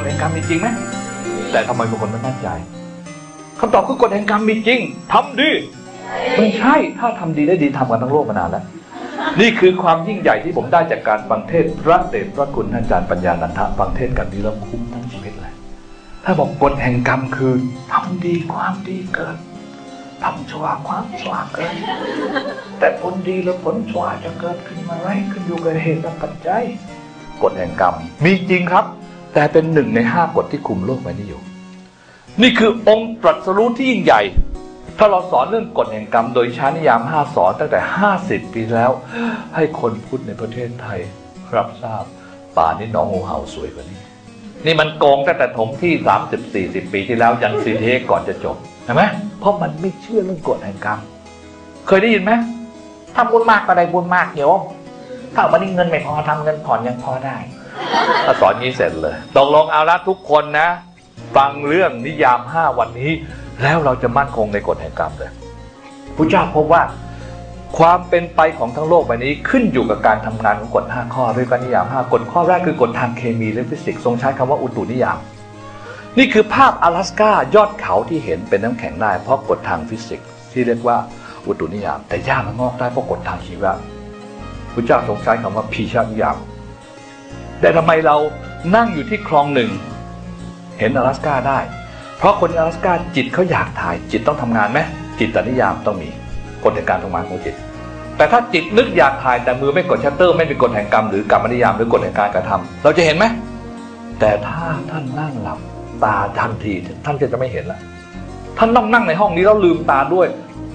ฎแห่งกรรมมีจริงไหมแต่ทำไมบางคนไม่มั่นใจคำตอบคือกฎแห่งกรรมมีจริงทำดีไม่ใช่ถ้าทำดีได้ดีทำกันทั้งโลกมานานแล้วนี่คือความยิ่งใหญ่ที่ผมได้จากการฟังเทศพระเดชพระคุณท่านอาจารย์ปัญญานันทะฟังเทศกันนี้แล้วคุ้มทั้งชีวิตเลยถ้าบอกกฎแห่งกรรมคือทำดีความดีเกิดทำชั่วความชั่วเกิด แต่ผลดีหรือผลชั่วจะเกิดขึ้นมาไรขึ้นอยู่กับเหตุและปัจจัยกฎแห่งกรรม มีจริงครับ แต่เป็นหนึ่งในห้ากฎที่คุมโลกใบนี้อยู่ นี่คือองค์ตรัสรู้ที่ยิ่งใหญ่ ถ้าเราสอนเรื่องกฎแห่งกรรมโดยใช้นิยามห้าสอนตั้งแต่ห้าสิบปีแล้ว ให้คนพุทธในประเทศไทยรับทราบ ป่านี้หน้องงูเห่าสวยกว่านี้ นี่มันโกงตั้งแต่ถมที่สามสิบสี่สิบปีที่แล้วยันซีเทก่อนจะจบเห็นไหมเพราะมันไม่เชื่อเรื่องกฎแห่งกรรม เคยได้ยินไหมทำบุญมากก็ได้บุญมากโยมถ้าวันนี้เงินไม่พอทำเงินผ่อนยังพอได้ ถ้าสอนงี้เสร็จเลยตกลงเอาละทุกคนนะ ฟังเรื่องนิยามห้าวันนี้ แล้วเราจะมั่นคงในกฎแห่งกรรมเลยพระเจ้าพบว่าความเป็นไปของทั้งโลกใบนี้ขึ้นอยู่กับการทำงานของกฎห้าข้อด้วยกันนิยามห้ากฎข้อแรกคือกฎทางเคมีและฟิสิกส์ทรงใช้คำว่าอุตุนิยาม นี่คือภาพ阿拉สกายอดเขาที่เห็นเป็นน้ำแข็งได้เพราะกฎทางฟิสิกส์ที่เรียกว่าอุตุนิยาม แต่หญ้ามันงอกได้เพราะกฎทางชีวะพระเจ้าทรงใช้คำว่าพีชานิยาม แต่ทำไมเรานั่งอยู่ที่คลองหนึ่ง เห็น阿拉สกาได้ เพราะคน阿拉สกาจิตเขาอยากถ่าย จิตต้องทำงานไหมจิตตนิยามต้องมีกฎแห่งการทำงานของจิต แต่ถ้าจิตนึกอยากถ่ายแต่มือไม่กดชัตเตอร์ ไม่เป็นกฎแห่งกรรมหรือกรรมนิยามหรือกฎแห่งการกระทำเราจะเห็นไหมแต่ถ้าท่านนั่งหลับตาทันทีท่านก็จะไม่เห็นละท่านต้องนั่งในห้องนี้แล้วลืมตาด้วย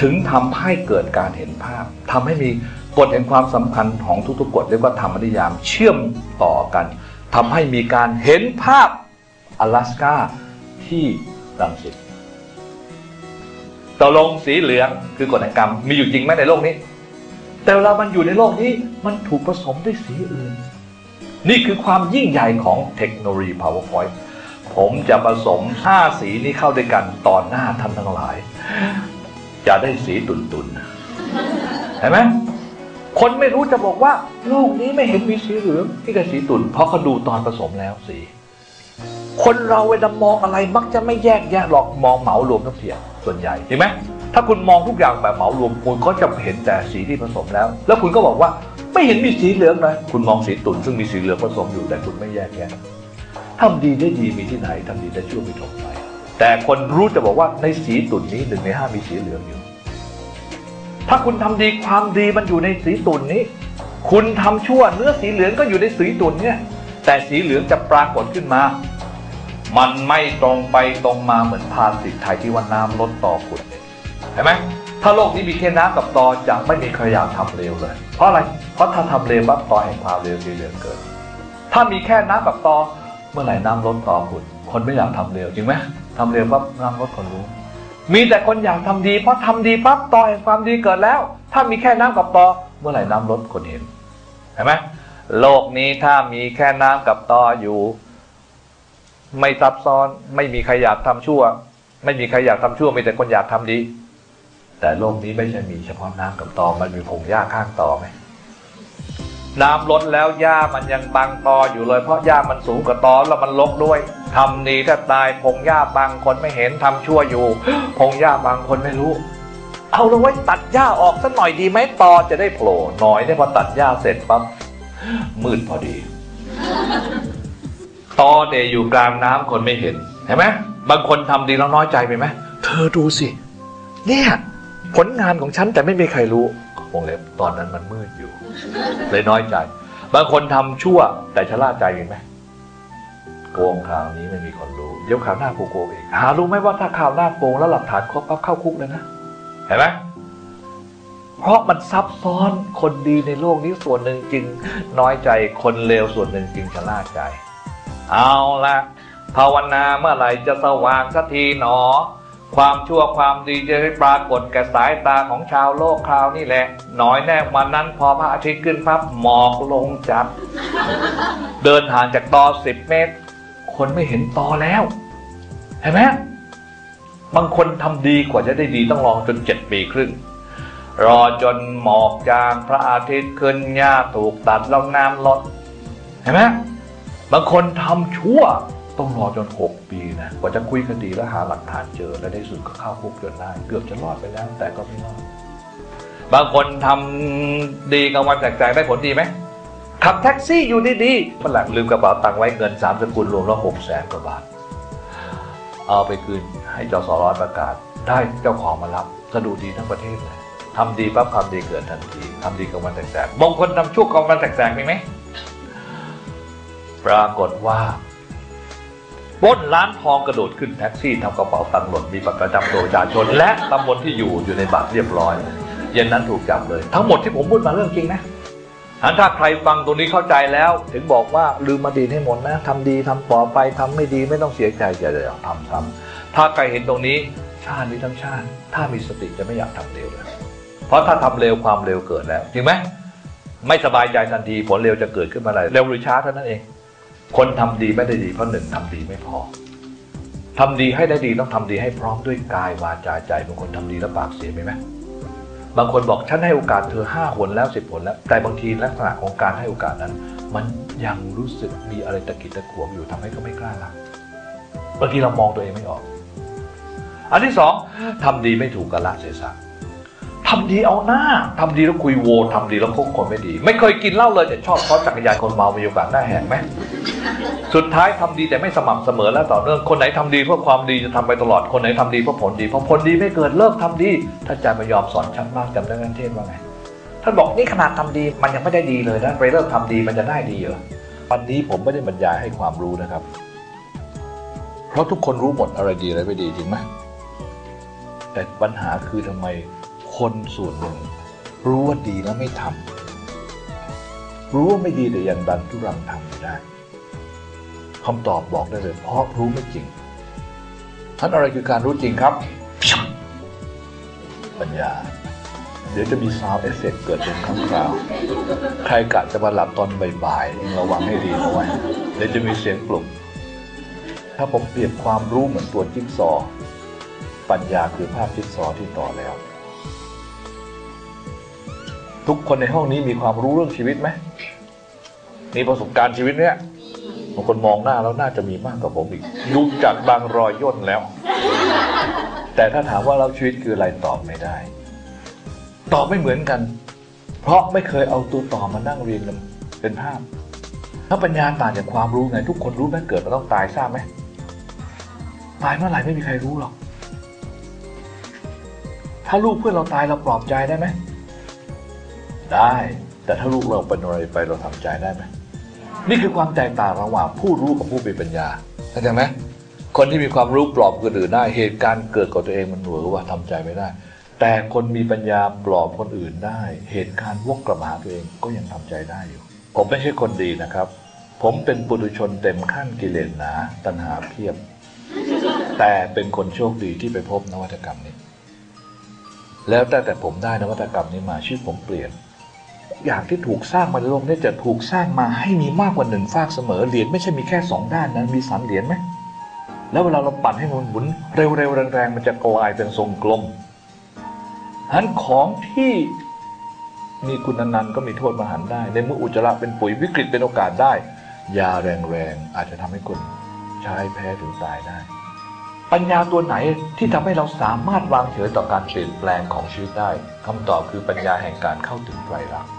ถึงทำให้เกิดการเห็นภาพทำให้มี กฎแห่งความสำคัญของทุกๆกฎเรียกว่าธรรมนิยามเชื่อมต่อกันทำให้มีการเห็นภาพ阿拉สกาที่รังสิตตกลงสีเหลืองคือกฎแห่งกรรม มีอยู่จริงไหมในโลกนี้ แต่เวลามันอยู่ในโลกนี้มันถูกผสมด้วยสีอื่น นี่คือความยิ่งใหญ่ของเทคโนโลยี PowerPoint ผมจะผสมห้าสีนี้เข้าด้วยกันต่อหน้าท่านทั้งหลาย จะได้สีตุนตุนๆเห็นไหม คนไม่รู้จะบอกว่าโลกนี้ไม่เห็นมีสีเหลืองที่กับสีตุนเพราะเขาดูตอนผสมแล้วสี คนเราเวลามองอะไรมักจะไม่แยกแยะหรอกมองเหมารวมทั้งเสียส่วนใหญ่เห็นไหมถ้าคุณมองทุกอย่างแบบเหมารวมคุณก็จะเห็นแต่สีที่ผสมแล้ว แล้วคุณก็บอกว่าไม่เห็นมีสีเหลืองเลยคุณมองสีตุ่นซึ่งมีสีเหลืองผสมอยู่แต่คุณไม่แยกแยะทำดีได้ดีมีที่ไหนทำดีได้ชั่วมีถมไปแต่คนรู้จะบอกว่าในสีตุ่นนี้หนึ่งในห้ามีสีเหลืองอยู่ ถ้าคุณทำดีความดีมันอยู่ในสีตุ่นนี้ คุณทำชั่วเนื้อสีเหลืองก็อยู่ในสีตุ่นเนี่ย แต่สีเหลืองจะปรากฏขึ้นมา มันไม่ตรงไปตรงมาเหมือนพานสิทธิ์ไทยที่ว่าน้ำลดต่อขุดเนี่ยเห็นไหมถ้าโลกนี้มีแค่น้ำกับตอจะไม่มีใครอยากทำเร็วเลย เพราะอะไร เพราะถ้าทำเร็วปั๊บตอแห่งความเร็วสีเหลืองเกิด ถ้ามีแค่น้ำกับตอเมื่อไหร่น้ำลดต่อขุดคนไม่อยากทำเร็วจริงไหมทำเร็วปั๊บน้ำลดคนรู้ มีแต่คนอยากทำดีเพราะทำดีปั๊บต่อแห่งความดีเกิดแล้ว ถ้ามีแค่น้ำกับตอเมื่อไหร่น้ำลดคนเห็นเห็นไหมโลกนี้ถ้ามีแค่น้ำกับตออยู่ ไม่ซับซ้อนไม่มีใครอยากทำชั่ว ไม่มีใครอยากทำชั่วมีแต่คนอยากทำดี แต่โลกนี้ไม่ใช่มีเฉพาะน้ำกับตอมันมีผงหญ้าข้างตอไหม น้ำลดแล้วหญ้ามันยังบังตออยู่เลยเพราะหญ้ามันสูงกว่าตอแล้วมันลกด้วยทำดีถ้าตายผงหญ้าบางคนไม่เห็นทำชั่วอยู่ผงหญ้าบางคนไม่รู้ เอาเลยไว้ตัดหญ้าออกสักหน่อยดีไหมตอจะได้โผล่หน่อยได้พอตัดหญ้าเสร็จปั๊บมืดพอดีตอเนี่ยอยู่กลางน้ำคนไม่เห็นเห็นไหมบางคนทำดีแล้วน้อยใจไปไหมเธอดูสิ เนี่ย ผลงานของฉันแต่ไม่มีใครรู้ วงเล็บตอนนั้นมันมืดอยู่ เลยน้อยใจ บางคนทำชั่วแต่ชะล่าใจเห็นไหมโกงข่าวนี้ไม่มีคนรู้ เดี๋ยวข่าวหน้าโกโกงเองหารู้ไหมว่าถ้าข่าวหน้าโกงแล้วหลักฐานครบปั๊บเข้าคุกเลยนะเห็นไหมเพราะมันซับซ้อนคนดีในโลกนี้ส่วนหนึ่งจึงน้อยใจคนเลวส่วนหนึ่งจึงชะล่าใจ เอาละภาวนาเมื่อไหร่จะสว่างสักทีหนอ ความชั่วความดีจะได้ปรากฏแก่สายตาของชาวโลกคราวนี่แหละน่อยแน่วันนั้นพอพระอาทิตย์ขึ้นพับหมอกลงจัด เดินห่างจากตอสิบเมตร คนไม่เห็นตอแล้ว เห็นไหมบางคนทำดีกว่าจะได้ดีต้องรอจนเจ็ดปีครึ่ง รอจนหมอกจางพระอาทิตย์ขึ้นหญ้าถูกตัดล้วน้ำลด เห็นไหมบางคนทำชั่ว ต้องรอจน 6 ปีนะกว่าจะคุยคดีและหาหลักฐานเจอ และในที่สุดก็เข้าคุกจนได้ เกือบจะรอดไปแล้ว แต่ก็ไม่รอดบางคนทำดีกลางวันแจกๆได้ผลดีไหมขับแท็กซี่อยู่ดีๆมันหลังลืมกระเป๋าตังค์ไว้เงินสามสกุลรวมแล้วหกแสนกว่าบาท เอาไปคืนให้จสร้อยประกาศ ได้เจ้าของมารับก็ดูดีทั้งประเทศเลยทำดีปั๊บความดีเกิดทันทีทำดีกลางวันแสกๆบางคนทำชั่วกลางวันแสกๆมีไหมปรากฏว่า ปล้นร้านทองกระโดดขึ้นแท็กซี่ทำกระเป๋าตังค์หล่นมีบัตรประจำตัวประชาชน และตำบลที่อยู่อยู่ในบัตรเรียบร้อย เย็นนั้นถูกจับเลย ทั้งหมดที่ผมพูดมาเรื่องจริงนะอันถ้าใครฟังตรงนี้เข้าใจแล้ว ถึงบอกว่าลืมมาดีให้หมดนะทำดีทำต่อไปทำไม่ดีไม่ต้องเสียใจอย่าเดี๋ยวทำซ้ำถ้าใครเห็นตรงนี้ชาตินี้ทั้งชาติ ถ้ามีสติจะไม่อยากทำเร็วเลยเพราะถ้าทำเร็วความเร็วเกิดแล้วจริงไหมไม่สบายใจทันทีผลเร็วจะเกิดขึ้นมาอะไรเร็วหรือช้าเท่านั้นเอง คนทำดีไม่ได้ดีเพราะหนึ่งทำดีไม่พอทำดีให้ได้ดีต้องทำดีให้พร้อมด้วยกายวาจาใจบางคนทำดีแล้วปากเสียไหมไหมบางคนบอกฉันให้โอกาสเธอห้าหนแล้วสิบหนแล้ว แต่บางทีลักษณะของการให้โอกาสนั้น มันยังรู้สึกมีอะไรตะกิดตะขวงอยู่ทำให้เขาไม่กล้ารับบางทีเรามองตัวเองไม่ออก อันที่สองทำดีไม่ถูกกาลเทศะ ทำดีเอาหน้าทำดีแล้วคุยโวทำดีแล้วคบคนไม่ดี ไม่เคยกินเหล้าเลยแต่ชอบซ้อนจักรยานคนเมามีโอกาสหน้าแหกไหมสุดท้ายทำดีแต่ไม่สม่ำเสมอและต่อเนื่องคนไหนทำดีเพื่อความดีจะทำไปตลอดคนไหนทำดีเพื่อผลดีพอผลดีไม่เกิดเลิกทำดีท่านอาจารย์ม่ยอมสอนชัดมากจำได้ไหมเทศว่าไงท่านบอกนี่ขนาดทำดีมันยังไม่ได้ดีเลยนะไปเลิกทำดีมันจะได้ดีเหรอวันนี้ผมไม่ได้บรรยายให้ความรู้นะครับ เพราะทุกคนรู้หมดอะไรดีอะไรไม่ดีจริงไหมแต่ปัญหาคือทำไม คนส่วนหนึ่ง รู้ว่าดีแล้วไม่ทำรู้ว่าไม่ดีแต่ยังดันทุรังทำอยู่ได้คำตอบบอกได้เลยเพราะรู้ไม่จริงท่านอะไรคือการรู้จริงครับ ปัญญา เดี๋ยวจะมีซาวเอฟเฟกเกิดเป็นครั้งคราว ใครกะจะมาหลับตอนบ่ายๆเองระวังให้ดีนะไว้ เดี๋ยวจะมีเสียงปลุก ถ้าผมเปรียบความรู้เหมือนตัวจิ๊กซอ ปัญญาคือภาพจิ๊กซอที่ต่อแล้ว ทุกคนในห้องนี้มีความรู้เรื่องชีวิตไหมมีประสบการณ์ชีวิตเนี้ยบางคนมองหน้าแล้วน่าจะมีมากกว่าผมอีกดูจากบางรอยย่นแล้ว แต่ถ้าถามว่าเราชีวิตคืออะไรตอบไม่ได้ ตอบไม่เหมือนกัน เพราะไม่เคยเอาตัวต่อมานั่งเรียนกันเป็นภาพ ถ้าปัญญาต่างจากความรู้ไงทุกคนรู้ไหมเกิดมาต้องตายทราบไหมตายเมื่อไหร่ไม่มีใครรู้หรอก ถ้าลูกเพื่อนเราตายเราปลอบใจได้ไหม ได้ แต่ถ้าลูกเราเป็นอะไรไปเราทำใจได้ไหมนี่คือความแตกต่างระหว่างผู้รู้กับผู้มีปัญญาเข้าใจไหมคนที่มีความรู้ปลอบคนอื่นได้เหตุการณ์เกิดกับตัวเองมันหนัวว่าทำใจไม่ได้ แต่คนมีปัญญาปลอบคนอื่นได้ เหตุการณ์วกกลับมาตัวเองก็ยังทำใจได้อยู่ ผมไม่ใช่คนดีนะครับ ผมเป็นปุถุชนเต็มขั้นกิเลสหนา ตัณหาเพียบ แต่เป็นคนโชคดีที่ไปพบนวัตกรรมนี้ แล้วแต่แต่ผมได้นวัตกรรมนี้มาชีวิตผมเปลี่ยน อย่างที่ถูกสร้างมาในโลกนี้จะถูกสร้างมาให้มีมากกว่าหนึ่งฝากเสมอเหรียญไม่ใช่มีแค่สองด้านนะมีสามเหรียญไหมแล้วเวลาเราปั่นให้มันหมุนเร็วๆแรงๆมันจะกลายเป็นทรงกลมฉะนั้นของที่มีคุณนันต์ก็มีโทษมหันได้ ในเมื่ออุจจาระเป็นปุ๋ยวิกฤตเป็นโอกาสได้ ยาแรงๆอาจจะทำให้คนใช้แพ้ถึงตายได้ ปัญญาตัวไหนที่ทำให้เราสามารถวางเฉยต่อการเปลี่ยนแปลงของชีวิตได้คำตอบคือปัญญาแห่งการเข้าถึงไตรลักษณ์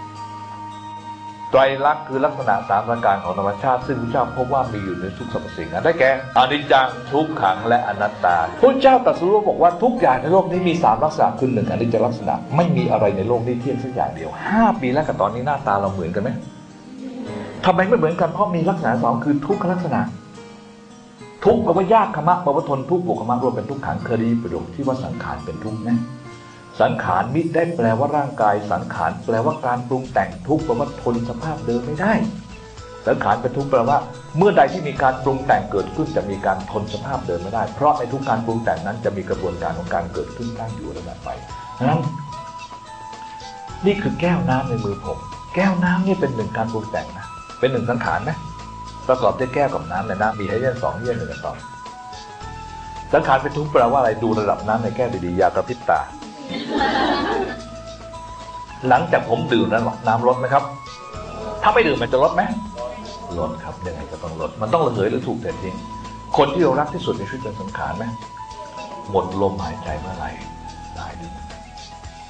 ไตรลักษณ์คือลักษณะสามประการของธรรมชาติ ซึ่งพระเจ้าพบว่ามีอยู่ในทุกสรรพสิ่งได้แก่อนิจจังทุกขังและอนัตตาพระเจ้าตรัสรู้บอกว่าทุกอย่างในโลกนี้มีสามลักษณะคือหนึ่งอนิจจลักษณะไม่มีอะไรในโลกนี้เที่ยงสักอย่างเดียวห้าปีแล้วกับตอนนี้หน้าตาเราเหมือนกันไหมทำไมไม่เหมือนกันเพราะมีลักษณะสองคือทุกขลักษณะ ทุกแปลว่ายากขมะแปลว่าทนทุกข์บวกขมะรวมเป็นทุกขังเคยได้ยินประโยคที่ว่าสังขารเป็นทุกข์ไหม สังขารมิได้แปลว่าร่างกาย สังขารแปลว่าการปรุงแต่งทุกข์แปลว่าทนสภาพเดิมไม่ได้ สังขารเป็นทุกข์แปลว่า เมื่อใดที่มีการปรุงแต่งเกิดขึ้นจะมีการทนสภาพเดิมไม่ได้ เพราะในทุกการปรุงแต่งนั้นจะมีกระบวนการของการเกิดขึ้นตั้งอยู่ระดับไปนั้นนี่คือแก้วน้ำในมือผม แก้วน้ำนี่เป็นหนึ่งการปรุงแต่งนะ เป็นหนึ่งสังขารนะประกอบด้วยแก้วกับน้ำในน้ำมีให้เล่นสองเยี่ยนหนึ่งกับสอสังขารเป็นทุกข์แปลว่าอะไรดูระดับน้ำในแก้วดีๆอย่ากระพริบตา หลังจากผมดื่มนั้นน้ำลดไหมครับ ถ้าไม่ดื่มมันจะลดไหมลดครับยังไงก็ต้องลด มันต้องระเหยหรือถูกเททิ้งคนที่เรารักที่สุดในชีวิตเป็นสังขารไหมหมดลมหายใจเมื่อไหร่ตายเลย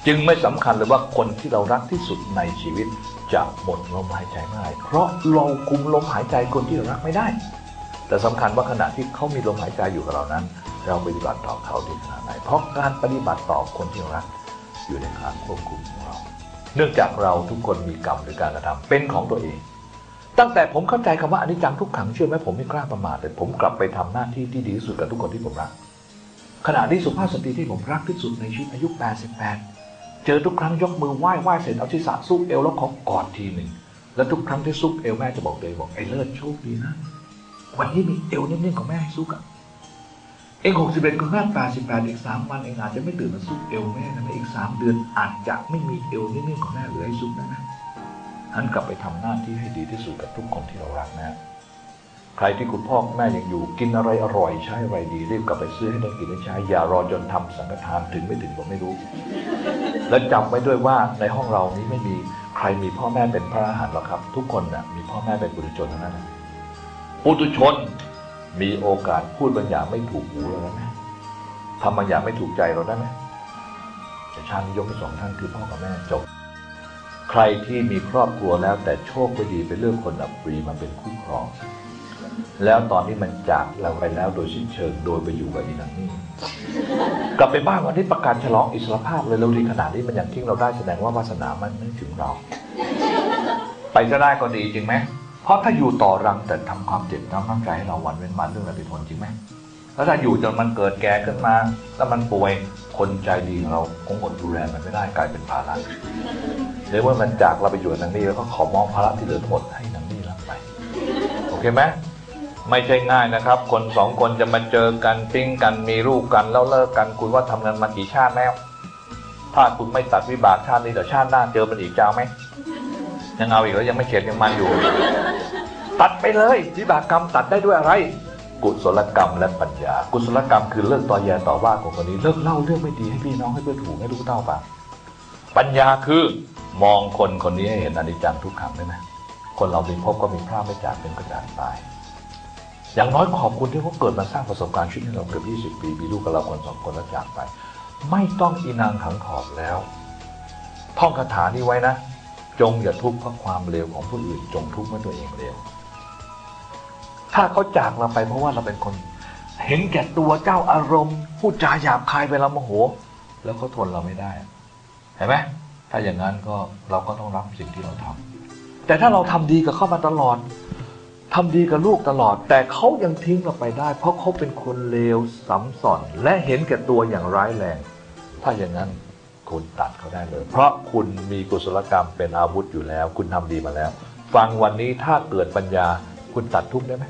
จึงไม่สำคัญเลยว่าคนที่เรารักที่สุดในชีวิตจะหมดลมหายใจเมื่อไหร่เพราะเราคุมลมหายใจคนที่เรารักไม่ได้ แต่สำคัญว่าขณะที่เขามีลมหายใจอยู่กับเรานั้น เราปฏิบัติต่อเขาดีขนาดไหน เพราะการปฏิบัติต่อคนที่เรารักอยู่ในการควบคุมของเรา เนื่องจากเราทุกคนมีกรรมหรือการกระทำเป็นของตัวเอง ตั้งแต่ผมเข้าใจคำว่าอนิจจังทุกขังเชื่อไหมผมไม่กล้าประมาทเลยผมกลับไปทำหน้าที่ที่ดีที่สุดกับทุกคนที่ผมรัก ขณะที่สุภาพสตรีที่ผมรักที่สุดในชีวิตอายุ 88 เจอทุกครั้งยกมือไหว้ไหว้เสร็จเอาศีรษะซุกเอวแล้วขอกอดทีหนึ่งแล้วทุกครั้งที่ซุกเอวแม่จะบอกเลยบอกไอ้เลิศโชคดีนะวันนี้มีเอวนิ่มๆของแม่ให้ซุกอะ องหกสิบเอ็ดคุณแม่แปดสิบแปดอีกสามวันเองอาจจะไม่ตื่นมาซุกเอวแม่นะอีกสามเดือนอาจจะไม่มีเอวนิ่มๆของแม่เหลือให้ซุกนะนะหันกลับไปทำหน้าที่ให้ดีที่สุดกับทุกคนที่เรารักนะใครที่คุณพ่อคุณแม่ยังอยู่กินอะไรอร่อยใช้อะไรดีรีบกลับไปซื้อให้ได้กินได้ใช้อย่ารอจนทำสังฆทานถึงไม่ถึงผมไม่รู้ และจำไว้ด้วยว่าในห้องเรานี้ไม่มีใครมีพ่อแม่เป็นพระอรหันต์หรอกครับ ทุกคนนะมีพ่อแม่เป็นปุถุชนทั้งนั้นนะปุถุชน มีโอกาสพูดบางอย่างไม่ถูกหูเราได้ไหมทำบางอย่างไม่ถูกใจเราได้ไหมแต่ชาตินิยมที่สองท่านคือพ่อกับแม่จบ ใครที่มีครอบครัวแล้วแต่โชคไม่ดีไปเลือกคนอับปรีมาเป็นคู่ครอง แล้วตอนนี้มันจากเราไปแล้วโดยสิ้นเชิงโดยไปอยู่กับอีนังนี่กลับไปบ้านวันนี้ประกาศฉลองอิสรภาพเลยเราดีขนาดนี้มันยังทิ้งเราได้แสดงว่าวาสนามันไม่ถึงเรา ไปจะได้ก็ดีจริงไหม เพราะถ้าอยู่ต่อรังแต่ทำความเจ็บช้ำน้ำใจให้เราวันเว้นวันเรื่องอะไรทนจริงไหมแล้วถ้าอยู่จนมันเกิดแก่ขึ้นมา แล้วมันป่วยคนใจดีของเราคงอดดูแลมันไม่ได้กลายเป็นภาระเดี๋ยวว่ามันจากเราไปอยู่กับนางนี่แล้วก็ขอมองภาระที่เหลือทั้งหมดให้นางนี่รับไปโอเคไหมไม่ใช่ง่ายนะครับ คนสองคนจะมาเจอกันปิ้งกันมีลูกกันแล้วเลิกกันคุณว่าทำงานมากี่ชาติแล้ว ถ้าคุณไม่ตัดวิบากชาตินี้เดี๋ยวชาติหน้าเจอมันอีกเจ้าไหมยังเอาอีกแล้วยังไม่เข็ดยังมันอยู่ ตัดไปเลยวิบากกรรมตัดได้ด้วยอะไร กุศลกรรมและปัญญา กุศลกรรมคือเลิกต่อแยต่อว่าของคนนี้เลิกเล่าเรื่องไม่ดีให้พี่น้องให้เพื่อนถูกให้รู้เต้าปะปัญญาคือมองคนคนนี้ให้เห็นอนิจจังทุกขังได้ไหมคนเรามีพบก็มีพลาดไม่จากเป็นก็จากตายอย่างน้อยขอบคุณที่เขาเกิดมาสร้างประสบการณ์ชีวิตให้เราเกือบ20 ปีมีลูกกับเราคนสองคนแล้วจากไป ไม่ต้องอีนางขังขอบแล้ว ท่องคาถานี้ไว้นะ จงอย่าทุกข์เพราะความเลวของผู้อื่น จงทุกข์เพราะตัวเองเลว ถ้าเขาจากเราไปเพราะว่าเราเป็นคน เห็นแก่ตัวเจ้าอารมณ์พูดจาหยาบคายเวลาโมโห แล้วเขาทนเราไม่ได้เห็นไหมถ้าอย่างนั้นก็เราก็ต้องรับสิ่งที่เราทำแต่ถ้าเราทำดีกับเขามาตลอดทำดีกับลูกตลอด แต่เขายังทิ้งเราไปได้ เพราะเขาเป็นคนเลวสัมสอนและเห็นแก่ตัวอย่างร้ายแรง ถ้าอย่างนั้นคุณตัดเขาได้เลย เพราะคุณมีกุศลกรรมเป็นอาวุธอยู่แล้ว คุณทำดีมาแล้ว ฟังวันนี้ถ้าเกิดปัญญา คุณตัดทุกข์ได้ไหม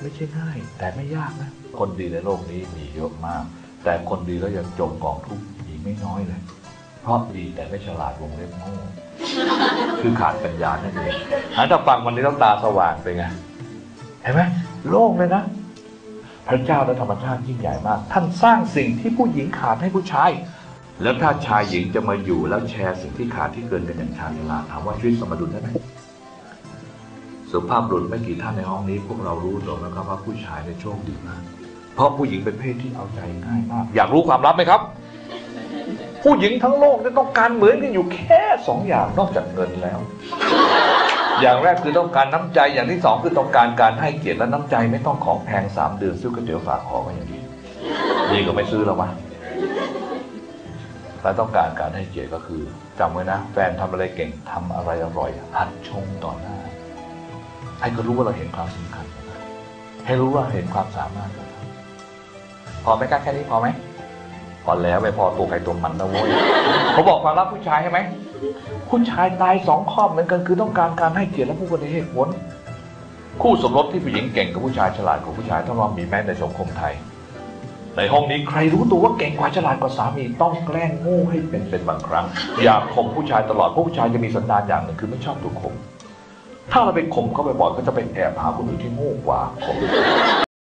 ไม่ใช่ง่าย แต่ไม่ยากนะ คนดีในโลกนี้มีเยอะมาก แต่คนดีแล้วยังจมกองทุกข์อีกไม่น้อยเลยเพราะดีแต่ไม่ฉลาดวงเล็บโง่คือขาดปัญญานั่นเองหาถ้าฟังวันนี้ต้องตาสว่างไปไงเห็นไหมโล่งเลยนะพระเจ้าและธรรมชาติยิ่งใหญ่มาก ท่านสร้างสิ่งที่ผู้หญิงขาดให้ผู้ชาย แล้วถ้าชายหญิงจะมาอยู่แล้วแชร์สิ่งที่ขาดที่เกินกันอย่างชาญฉลาดถามว่าชีวิตสมดุลได้ไหม สุภาพบุรุษไม่กี่ท่านในห้องนี้ พวกเรารู้ตัวนะครับว่าผู้ชายในยโชคดีมาก เพราะผู้หญิงเป็นเพศที่เอาใจง่ายมาก อยากรู้ความลับไหมครับ ผู้หญิงทั้งโลกเนี่ยต้องการเหมือนกันอยู่แค่สองอย่างนอกจากเงินแล้ว อย่างแรกคือต้องการน้ำใจอย่างที่สองคือต้องการการให้เกียรติและน้ำใจไม่ต้องของแพงสามเดือนซื้อก๋วยเตี๋ยวฝากขอมาอย่างดีดีก็ไม่ซื้อแล้ววะและต้องการการให้เกียรติก็คือจำไว้นะ แฟนทำอะไรเก่งทำอะไรอร่อย หัดชมต่อหน้า ให้เขารู้ว่าเราเห็นความสำคัญให้รู้ว่าเห็นความสามารถพอไหมครับแค่นี้พอไหมพอแล้วไม่พอตัวใครตัวมันนะโว้ยเขาบอกความลับผู้ชายใช่ไหมผู้ชายตายสองข้อเหมือนกันคือต้องการการให้เกียรติและผู้คนในเหตุผลคู่สมรสที่ผู้หญิงเก่งกับผู้ชายฉลาดกว่าผู้ชายถ้าเรามีแม้ในสังคมไทย ในห้องนี้ใครรู้ตัวว่าเก่งกว่าฉลาดกว่าสามีต้องแกล้งโง่ให้เป็นเป็นบางครั้ง อย่าข่มผู้ชายตลอดเพราะผู้ชายจะมีสันดานอย่างหนึ่งคือไม่ชอบถูกข่ม ถ้าเราไปข่มเขาบ่อยๆก็จะไปแอบหาคนอื่นที่โง่กว่าข่ม